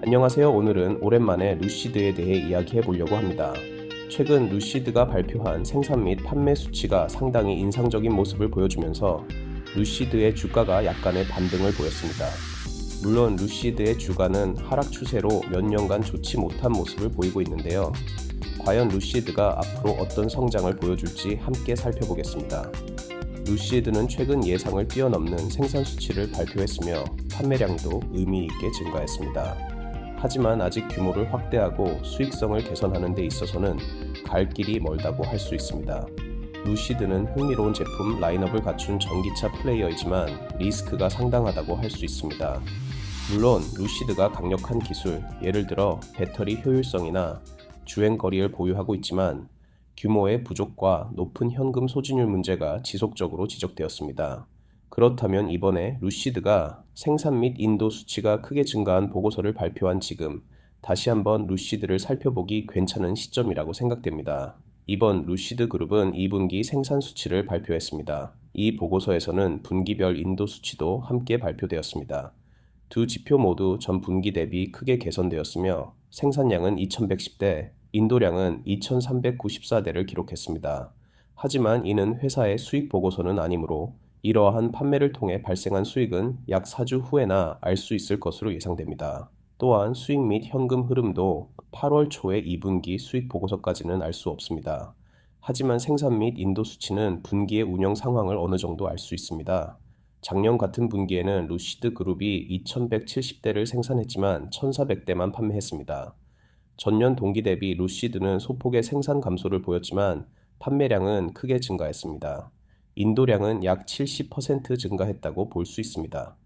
안녕하세요. 오늘은 오랜만에 루시드에 대해 이야기해 보려고 합니다. 최근 루시드가 발표한 생산 및 판매 수치가 상당히 인상적인 모습을 보여주면서 루시드의 주가가 약간의 반등을 보였습니다. 물론 루시드의 주가는 하락 추세로 몇 년간 좋지 못한 모습을 보이고 있는데요. 과연 루시드가 앞으로 어떤 성장을 보여줄지 함께 살펴보겠습니다. 루시드는 최근 예상을 뛰어넘는 생산 수치를 발표했으며 판매량도 의미 있게 증가했습니다. 하지만 아직 규모를 확대하고 수익성을 개선하는 데 있어서는 갈 길이 멀다고 할 수 있습니다. 루시드는 흥미로운 제품 라인업을 갖춘 전기차 플레이어이지만 리스크가 상당하다고 할 수 있습니다. 물론 루시드가 강력한 기술, 예를 들어 배터리 효율성이나 주행 거리를 보유하고 있지만 규모의 부족과 높은 현금 소진율 문제가 지속적으로 지적되었습니다. 그렇다면 이번에 루시드가 생산 및 인도 수치가 크게 증가한 보고서를 발표한 지금 다시 한번 루시드를 살펴보기 괜찮은 시점이라고 생각됩니다. 이번 루시드 그룹은 2분기 생산 수치를 발표했습니다. 이 보고서에서는 분기별 인도 수치도 함께 발표되었습니다. 두 지표 모두 전 분기 대비 크게 개선되었으며 생산량은 2110대, 인도량은 2394대를 기록했습니다. 하지만 이는 회사의 수익 보고서는 아니므로 이러한 판매를 통해 발생한 수익은 약 4주 후에나 알 수 있을 것으로 예상됩니다. 또한 수익 및 현금 흐름도 8월 초의 2분기 수익 보고서까지는 알 수 없습니다. 하지만 생산 및 인도 수치는 분기의 운영 상황을 어느 정도 알 수 있습니다. 작년 같은 분기에는 루시드 그룹이 2170대를 생산했지만 1400대만 판매했습니다. 전년 동기 대비 루시드는 소폭의 생산 감소를 보였지만 판매량은 크게 증가했습니다. 인도량은 약 70% 증가했다고 볼 수 있습니다.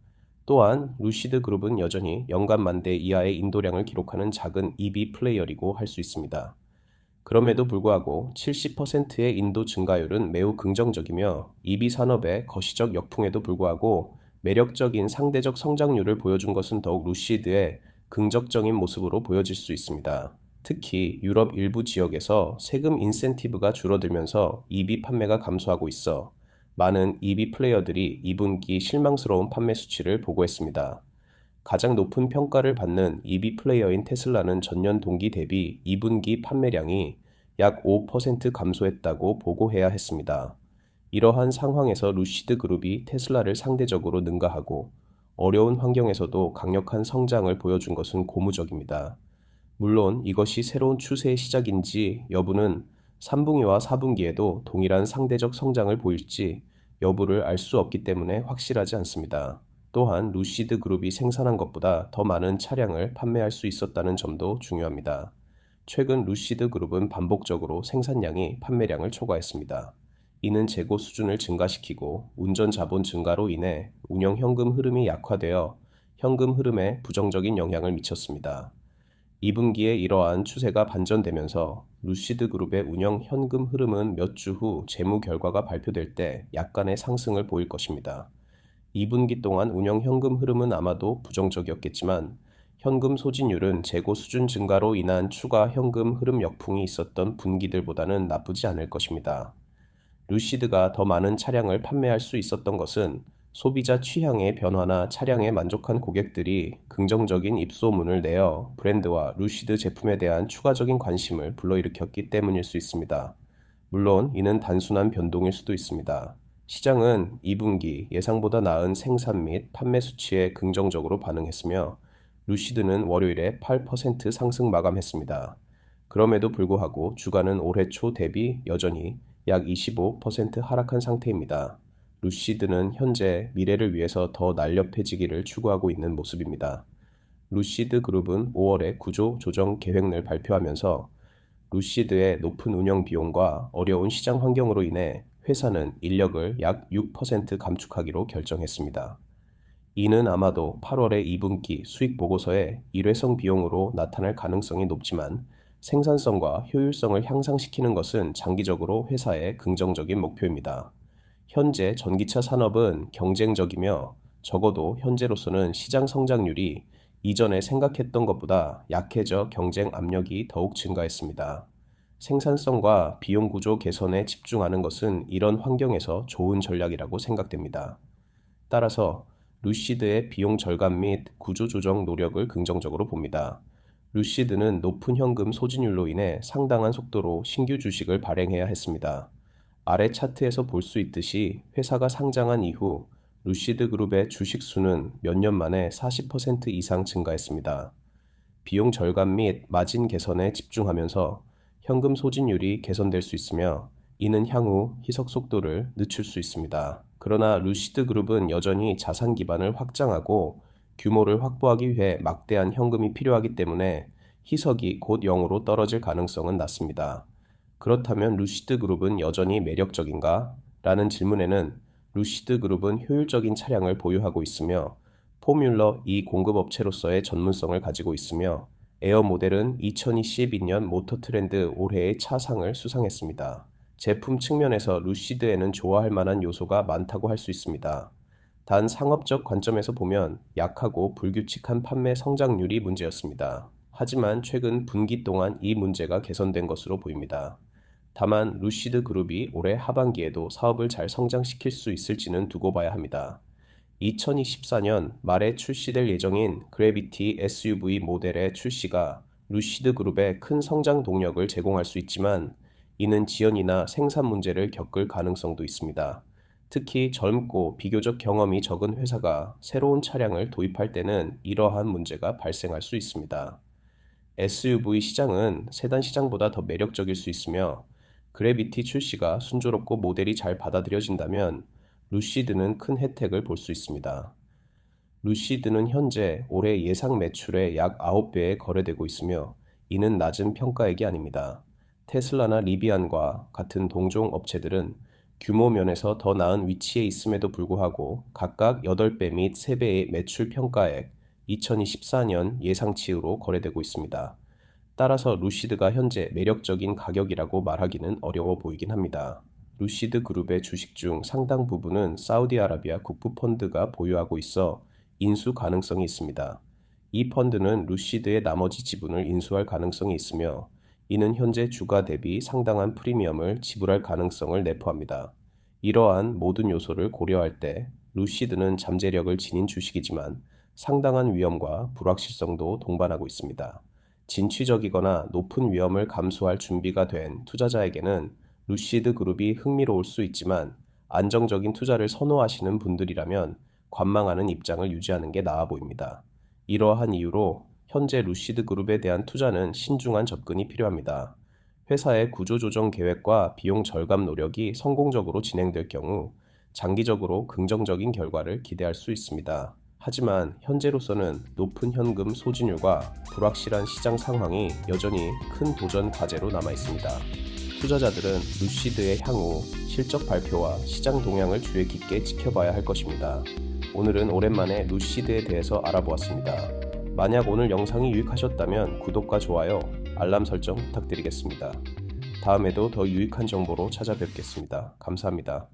또한 루시드 그룹은 여전히 연간 만대 이하의 인도량을 기록하는 작은 EV 플레이어리고 할 수 있습니다. 그럼에도 불구하고 70%의 인도 증가율은 매우 긍정적이며 EV 산업의 거시적 역풍에도 불구하고 매력적인 상대적 성장률을 보여준 것은 더욱 루시드의 긍정적인 모습으로 보여질 수 있습니다. 특히 유럽 일부 지역에서 세금 인센티브가 줄어들면서 EV 판매가 감소하고 있어 많은 EV 플레이어들이 2분기 실망스러운 판매 수치를 보고했습니다. 가장 높은 평가를 받는 EV 플레이어인 테슬라는 전년 동기 대비 2분기 판매량이 약 5% 감소했다고 보고해야 했습니다. 이러한 상황에서 루시드 그룹이 테슬라를 상대적으로 능가하고 어려운 환경에서도 강력한 성장을 보여준 것은 고무적입니다. 물론 이것이 새로운 추세의 시작인지 여부는 3분기와 4분기에도 동일한 상대적 성장을 보일지 여부를 알 수 없기 때문에 확실하지 않습니다. 또한 루시드 그룹이 생산한 것보다 더 많은 차량을 판매할 수 있었다는 점도 중요합니다. 최근 루시드 그룹은 반복적으로 생산량이 판매량을 초과했습니다. 이는 재고 수준을 증가시키고 운전 자본 증가로 인해 운영 현금 흐름이 약화되어 현금 흐름에 부정적인 영향을 미쳤습니다. 2분기에 이러한 추세가 반전되면서 루시드 그룹의 운영 현금 흐름은 몇 주 후 재무 결과가 발표될 때 약간의 상승을 보일 것입니다. 2분기 동안 운영 현금 흐름은 아마도 부정적이었겠지만 현금 소진율은 재고 수준 증가로 인한 추가 현금 흐름 역풍이 있었던 분기들보다는 나쁘지 않을 것입니다. 루시드가 더 많은 차량을 판매할 수 있었던 것은 소비자 취향의 변화나 차량에 만족한 고객들이 긍정적인 입소문을 내어 브랜드와 루시드 제품에 대한 추가적인 관심을 불러일으켰기 때문일 수 있습니다. 물론 이는 단순한 변동일 수도 있습니다. 시장은 2분기 예상보다 나은 생산 및 판매 수치에 긍정적으로 반응했으며 루시드는 월요일에 8% 상승 마감했습니다. 그럼에도 불구하고 주가는 올해 초 대비 여전히 약 25% 하락한 상태입니다. 루시드는 현재 미래를 위해서 더 날렵해지기를 추구하고 있는 모습입니다. 루시드 그룹은 5월에 구조 조정 계획을 발표하면서 루시드의 높은 운영 비용과 어려운 시장 환경으로 인해 회사는 인력을 약 6% 감축하기로 결정했습니다. 이는 아마도 8월의 2분기 수익 보고서에 일회성 비용으로 나타날 가능성이 높지만 생산성과 효율성을 향상시키는 것은 장기적으로 회사의 긍정적인 목표입니다. 현재 전기차 산업은 경쟁적이며 적어도 현재로서는 시장 성장률이 이전에 생각했던 것보다 약해져 경쟁 압력이 더욱 증가했습니다. 생산성과 비용 구조 개선에 집중하는 것은 이런 환경에서 좋은 전략이라고 생각됩니다. 따라서 루시드의 비용 절감 및 구조 조정 노력을 긍정적으로 봅니다. 루시드는 높은 현금 소진율로 인해 상당한 속도로 신규 주식을 발행해야 했습니다. 아래 차트에서 볼 수 있듯이 회사가 상장한 이후 루시드 그룹의 주식 수는 몇 년 만에 40% 이상 증가했습니다. 비용 절감 및 마진 개선에 집중하면서 현금 소진율이 개선될 수 있으며 이는 향후 희석 속도를 늦출 수 있습니다. 그러나 루시드 그룹은 여전히 자산 기반을 확장하고 규모를 확보하기 위해 막대한 현금이 필요하기 때문에 희석이 곧 0으로 떨어질 가능성은 낮습니다. 그렇다면 루시드 그룹은 여전히 매력적인가? 라는 질문에는 루시드 그룹은 효율적인 차량을 보유하고 있으며 포뮬러 2 공급업체로서의 전문성을 가지고 있으며 에어 모델은 2022년 모터 트렌드 올해의 차상을 수상했습니다. 제품 측면에서 루시드에는 좋아할 만한 요소가 많다고 할 수 있습니다. 단 상업적 관점에서 보면 약하고 불규칙한 판매 성장률이 문제였습니다. 하지만 최근 분기 동안 이 문제가 개선된 것으로 보입니다. 다만 루시드 그룹이 올해 하반기에도 사업을 잘 성장시킬 수 있을지는 두고 봐야 합니다. 2024년 말에 출시될 예정인 그래비티 SUV 모델의 출시가 루시드 그룹에 큰 성장 동력을 제공할 수 있지만 이는 지연이나 생산 문제를 겪을 가능성도 있습니다. 특히 젊고 비교적 경험이 적은 회사가 새로운 차량을 도입할 때는 이러한 문제가 발생할 수 있습니다. SUV 시장은 세단 시장보다 더 매력적일 수 있으며 그래비티 출시가 순조롭고 모델이 잘 받아들여진다면 루시드는 큰 혜택을 볼 수 있습니다. 루시드는 현재 올해 예상 매출의 약 9배에 거래되고 있으며 이는 낮은 평가액이 아닙니다. 테슬라나 리비안과 같은 동종 업체들은 규모 면에서 더 나은 위치에 있음에도 불구하고 각각 8배 및 3배의 매출 평가액 2024년 예상치로 거래되고 있습니다. 따라서 루시드가 현재 매력적인 가격이라고 말하기는 어려워 보이긴 합니다. 루시드 그룹의 주식 중 상당 부분은 사우디아라비아 국부 펀드가 보유하고 있어 인수 가능성이 있습니다. 이 펀드는 루시드의 나머지 지분을 인수할 가능성이 있으며 이는 현재 주가 대비 상당한 프리미엄을 지불할 가능성을 내포합니다. 이러한 모든 요소를 고려할 때 루시드는 잠재력을 지닌 주식이지만 상당한 위험과 불확실성도 동반하고 있습니다. 진취적이거나 높은 위험을 감수할 준비가 된 투자자에게는 루시드 그룹이 흥미로울 수 있지만 안정적인 투자를 선호하시는 분들이라면 관망하는 입장을 유지하는 게 나아 보입니다. 이러한 이유로 현재 루시드 그룹에 대한 투자는 신중한 접근이 필요합니다. 회사의 구조조정 계획과 비용 절감 노력이 성공적으로 진행될 경우 장기적으로 긍정적인 결과를 기대할 수 있습니다. 하지만 현재로서는 높은 현금 소진율과 불확실한 시장 상황이 여전히 큰 도전 과제로 남아 있습니다. 투자자들은 루시드의 향후 실적 발표와 시장 동향을 주의 깊게 지켜봐야 할 것입니다. 오늘은 오랜만에 루시드에 대해서 알아보았습니다. 만약 오늘 영상이 유익하셨다면 구독과 좋아요, 알람 설정 부탁드리겠습니다. 다음에도 더 유익한 정보로 찾아뵙겠습니다. 감사합니다.